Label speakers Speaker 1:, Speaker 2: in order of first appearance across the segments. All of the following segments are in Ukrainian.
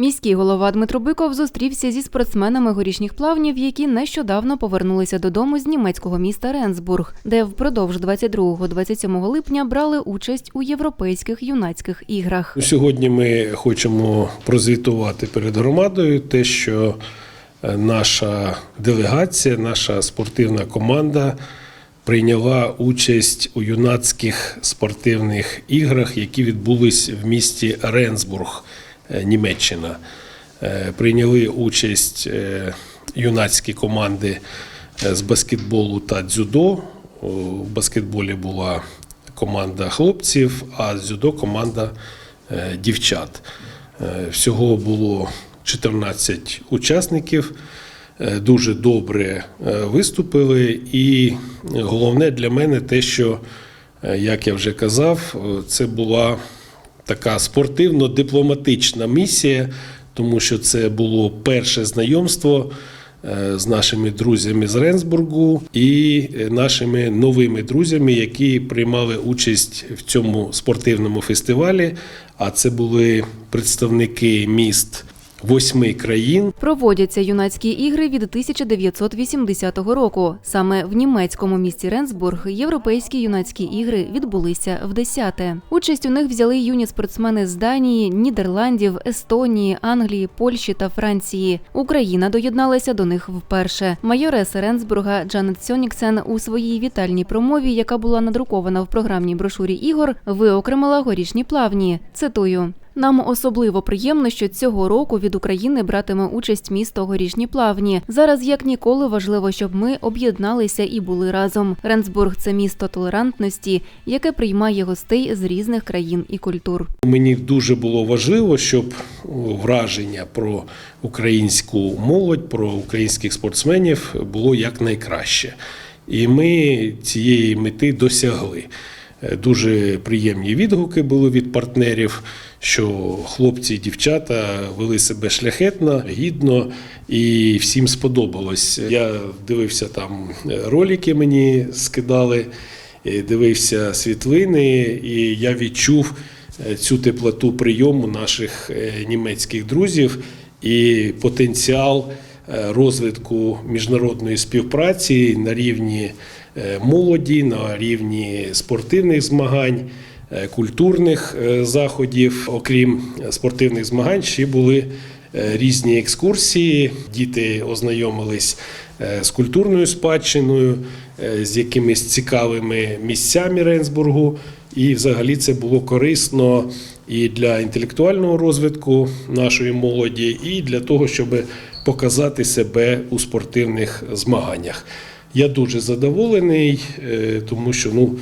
Speaker 1: Міський голова Дмитро Биков зустрівся зі спортсменами горішніх плавнів, які нещодавно повернулися додому з німецького міста Ренсбург, де впродовж 22-27 липня брали участь у європейських юнацьких іграх.
Speaker 2: Сьогодні ми хочемо прозвітувати перед громадою те, що е, наша делегація, наша спортивна команда прийняла участь у юнацьких спортивних іграх, які відбулись в місті Ренсбург, Німеччина. Е, Прийняли участь е, юнацькі команди е, з баскетболу та дзюдо. У баскетболі була команда хлопців, а дзюдо команда е, дівчат. Е, Всього було 14 учасників. Е, Дуже добре е, виступили, і головне для мене те, що, е, як я вже казав, е, це була така спортивно-дипломатична місія, тому що це було перше знайомство е, з нашими друзями з Ренсбургу і е, нашими новими друзями, які приймали участь в цьому спортивному фестивалі. А це були представники міст восьми країн.
Speaker 1: Проводяться юнацькі ігри від 1980 року. Саме в німецькому місті Ренсбург європейські юнацькі ігри відбулися в десяте. Участь у них взяли юні спортсмени з Данії, Нідерландів, Естонії, Англії, Польщі та Франції. Україна доєдналася до них вперше. Майореса Ренсбурга Джанет Сьоніксен у своїй вітальній промові, яка була надрукована в програмній брошурі ігор, виокремила горішні плавні. Цитую. Нам особливо приємно, що цього року від України братиме участь місто Горішні Плавні. Зараз як ніколи важливо, щоб ми об'єдналися і були разом. Ренсбург це місто толерантності, яке приймає гостей з різних країн і культур.
Speaker 2: Мені дуже було важливо, щоб враження про українську молодь, про українських спортсменів було якнайкраще. І ми цієї мети досягли. Е, Дуже приємні відгуки були від партнерів, що хлопці і дівчата вели себе шляхетно, гідно і всім сподобалось. Я дивився там е, ролики, мені скидали, е, дивився світлини, і я відчув цю теплоту прийому наших німецьких друзів і потенціал розвитку міжнародної співпраці на рівні е, молоді, на рівні спортивних змагань. е, Культурних е, заходів, окрім спортивних змагань, ще були е, різні екскурсії. Діти ознайомились е, з культурною спадщиною, е, з якимись цікавими місцями Ренсбургу. І взагалі це було корисно і для інтелектуального розвитку нашої молоді, і для того, щоб показати себе у спортивних змаганнях. Я дуже задоволений, е, тому що ну,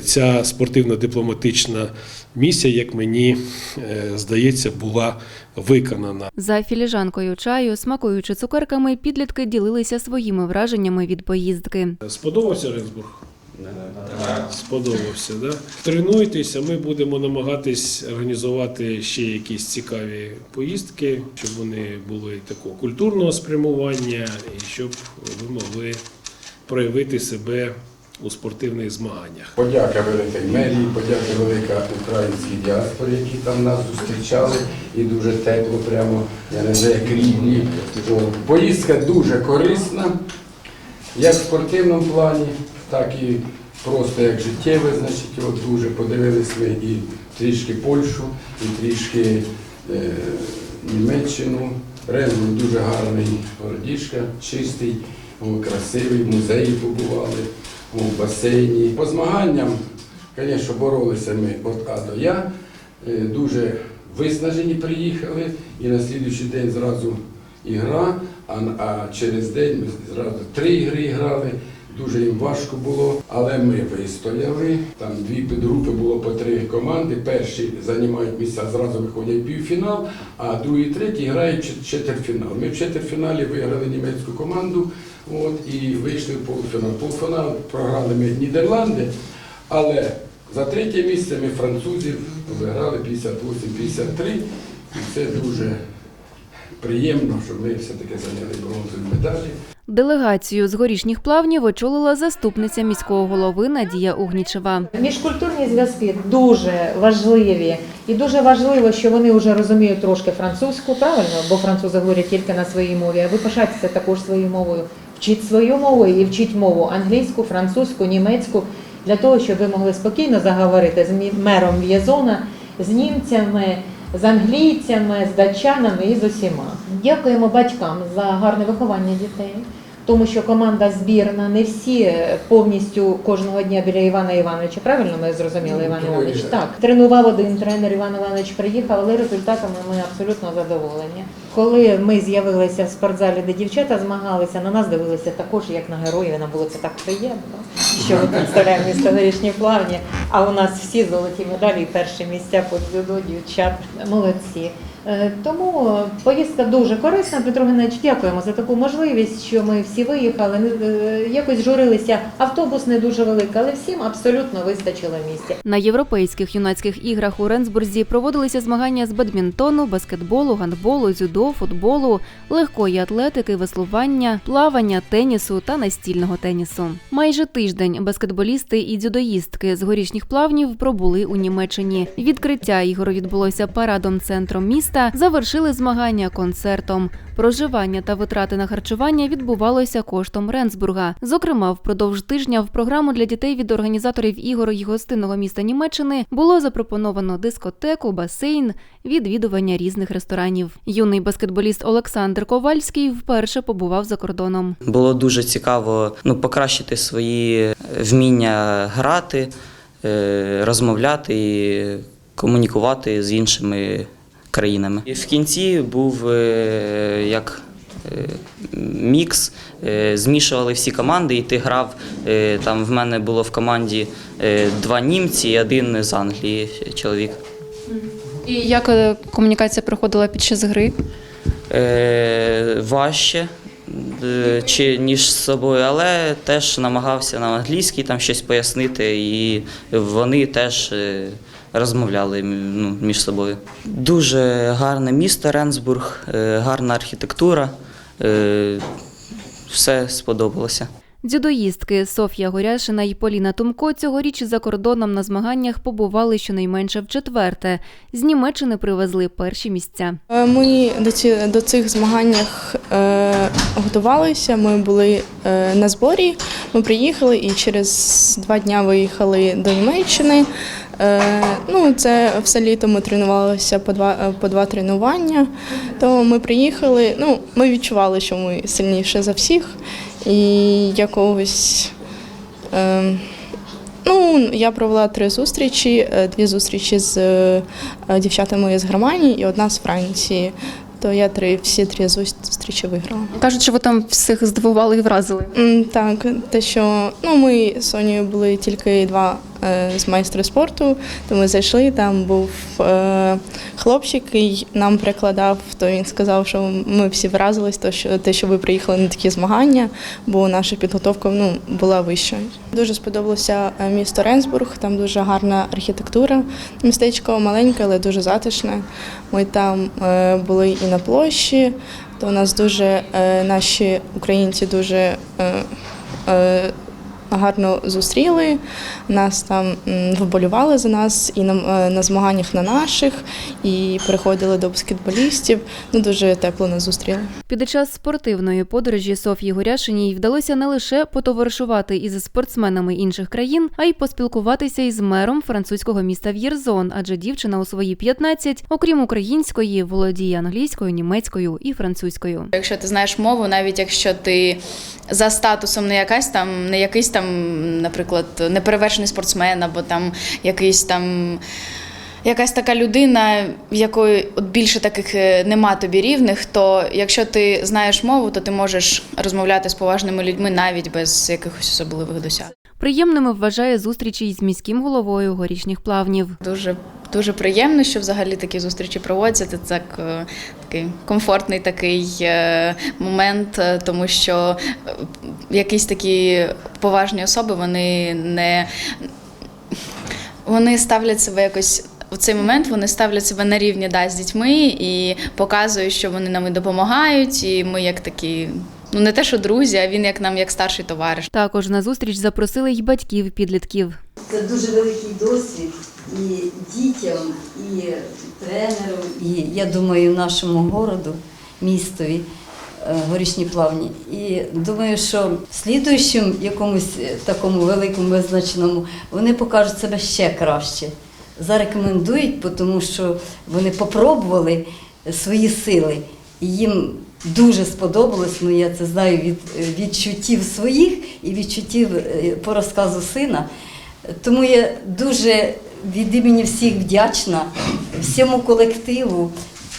Speaker 2: ця спортивно-дипломатична місія, як мені е, здається, була виконана.
Speaker 1: За філіжанкою чаю, смакуючи цукерками, підлітки ділилися своїми враженнями від поїздки.
Speaker 2: Сподобався Ренсбург? Сподобався, да? Тренуйтеся, ми будемо намагатись організувати ще якісь цікаві поїздки, щоб вони були такого культурного спрямування і щоб ви могли проявити себе у спортивних змаганнях.
Speaker 3: Подяка великій мерії, подяка велика українській діаспорі, які там нас зустрічали, і дуже тепло, прямо, я не знаю, як рідні. Поїздка дуже корисна, як в спортивному плані, так і просто як життєве, значить, от дуже подивились ми і трішки Польщу, і трішки е, Німеччину. Ренбург дуже гарний городішка, чистий, красивий, в музеї побували, в басейні. По змаганням, звісно, боролися ми від А до Я. Е, Дуже виснажені приїхали, і на слідуючий день зразу ігра, а, через день ми зразу три ігри грали. Дуже їм важко було, але ми вистояли. Там дві підгрупи було по три команди. Перші займають місця, зразу виходять в півфінал, а другі, і треті грають четвертьфінал. Ми в четвертьфіналі виграли німецьку команду от, і вийшли в полуфінал. Полуфінал програли ми Нідерланди, але за третє місце ми французів виграли 58-53. І це дуже приємно, що ми все-таки зайняли бронзові медалі.
Speaker 1: Делегацію з горішніх плавнів очолила заступниця міського голови Надія Угнічева.
Speaker 4: Міжкультурні зв'язки дуже важливі, і дуже важливо, що вони вже розуміють трошки французьку, правильно, бо французи говорять тільки на своїй мові. А ви пишайтеся також своєю мовою. Вчіть свою мову і вчіть мову англійську, французьку, німецьку для того, щоб ви могли спокійно заговорити з мі- мером В'єзона, з німцями. З англійцями, з датчанами і з усіма. Дякуємо батькам за гарне виховання дітей. Тому що команда збірна, не всі повністю кожного дня біля Івана Івановича. Правильно ми зрозуміли,
Speaker 3: Ну,
Speaker 4: Іван. Іванович? Так, тренував один тренер Іван Іванович приїхав, але результатами ми абсолютно задоволені. Коли ми з'явилися в спортзалі, де дівчата змагалися, на нас дивилися також як на героїв. Нам було це так приємно, що ми представляємо місто горішні плавні. А у нас всі золоті медалі і перші місця по дзюдо, дівчат. Молодці. Е, Тому поїздка дуже корисна. Петро Геннадійович, дякуємо за таку можливість, що ми всі виїхали. Е, Якось журилися. Автобус не дуже великий, але всім абсолютно вистачило місця.
Speaker 1: На європейських юнацьких іграх у Ренсбурзі проводилися змагання з бадмінтону, баскетболу, гандболу, дзюдо, футболу, легкої атлетики, веслування, плавання, тенісу та настільного тенісу. Майже тиждень баскетболісти і дзюдоїстки з горішніх плавнів пробули у Німеччині. Відкриття ігор відбулося парадом центром міста. Завершили змагання концертом. Проживання та витрати на харчування відбувалося коштом Ренсбурга. Зокрема, впродовж тижня в програму для дітей від організаторів ігор і гостинного міста Німеччини було запропоновано дискотеку, басейн, відвідування різних ресторанів. Юний баскетболіст Олександр Ковальський вперше побував за кордоном.
Speaker 5: Було дуже цікаво ну, покращити свої вміння грати, е, розмовляти і комунікувати з іншими країнами. І в кінці був е, як е, мікс, е, змішували всі команди, і ти грав. Там в мене було в команді два німці і один з Англії чоловік.
Speaker 6: І як комунікація проходила під час гри?
Speaker 5: Е, важче, чи ніж з собою, але теж намагався на англійській там щось пояснити, і вони теж е, розмовляли ну, між собою. Дуже гарне місто Ренсбург, е, гарна архітектура. е, Все сподобалося.
Speaker 1: Дзюдоїстки Софія Горяшина і Поліна Тумко цьогоріч за кордоном на змаганнях побували щонайменше в четверте. З Німеччини привезли перші місця.
Speaker 7: Е, Ми до, ці, до цих змаганнях е, готувалися. Ми були е, на зборі. Ми приїхали і через два дні виїхали до Німеччини. Е, ну, це все літо ми тренувалися по два, е, по два тренування. То ми приїхали. Ну, ми відчували, що ми сильніше за всіх. І якогось. Е, Ну, я провела три зустрічі: дві зустрічі з дівчатами з Германії і одна з Франції. То я три, всі три зустрічі виграла.
Speaker 6: Кажуть, що ви там всіх здивували і вразили.
Speaker 7: Так, те, що ну, ми з Сонією були тільки два з майстри спорту, то ми зайшли, там був е, хлопчик, який нам перекладав, то він сказав, що ми всі вразились, то, що, те, що ви приїхали на такі змагання, бо наша підготовка ну, була вищою. Дуже сподобалося е, місто Ренсбург, там дуже гарна архітектура. Містечко маленьке, але дуже затишне. Ми там е, були і на площі, то у нас дуже е, наші українці дуже е, е, гарно зустріли. Нас там м, вболівали за нас і на, е, на змаганнях на наших, і приходили до баскетболістів. Ну дуже тепло нас зустріли.
Speaker 1: Під час спортивної подорожі Софії Горяшиній вдалося не лише потоваришувати із спортсменами інших країн, а й поспілкуватися із мером французького міста В'єрзон, адже дівчина у свої 15, окрім української, володіє англійською, німецькою і французькою.
Speaker 8: Якщо ти знаєш мову, навіть якщо ти за статусом не якась там, не якийсь там, наприклад, неперевершений спортсмен, або там якийсь там. Якась така людина, в якої от більше таких е, нема тобі рівних, то якщо ти знаєш мову, то ти можеш розмовляти з поважними людьми навіть без якихось особливих досяг.
Speaker 1: Приємними вважає зустрічі із міським головою горішніх плавнів.
Speaker 8: Дуже дуже приємно, що взагалі такі зустрічі проводяться. Це так е, такий комфортний такий е, момент, е, тому що якісь такі поважні особи вони не вони ставлять себе якось в цей момент вони ставлять себе на рівні да, з дітьми і показують, що вони нам і допомагають, і ми як такі. Ну не те, що друзі, а він як нам як старший товариш.
Speaker 1: Також на зустріч запросили й батьків підлітків.
Speaker 9: Це дуже великий досвід і дітям, і тренеру, і я думаю, нашому городу, містові е, горішні плавні. І думаю, що в слідуючому якомусь е, такому великому визначеному вони покажуть себе ще краще. Зарекомендують, тому що вони попробували свої сили. І їм дуже сподобалось, ну я це знаю від е, відчуттів своїх і відчуттів е, по розказу сина. Тому я дуже від імені всіх вдячна всьому колективу,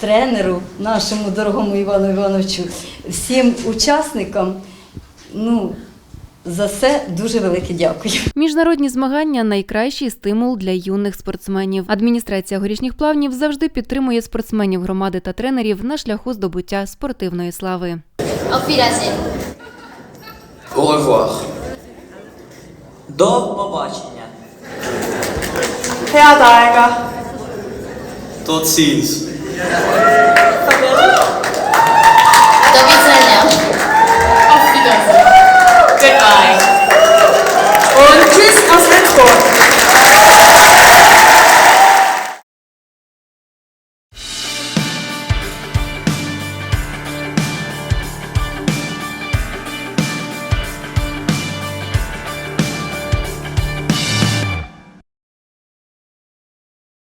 Speaker 9: тренеру, нашому дорогому Івану Івановичу, всім учасникам. Ну, за це дуже велике дякую.
Speaker 1: Міжнародні змагання найкращий стимул для юних спортсменів. Адміністрація горішніх плавнів завжди підтримує спортсменів громади та тренерів на шляху здобуття спортивної слави.
Speaker 10: 해야
Speaker 5: 나이가 Thirteen.
Speaker 11: Tá vendo?
Speaker 10: Tô pensando
Speaker 7: nela. Ó, filha.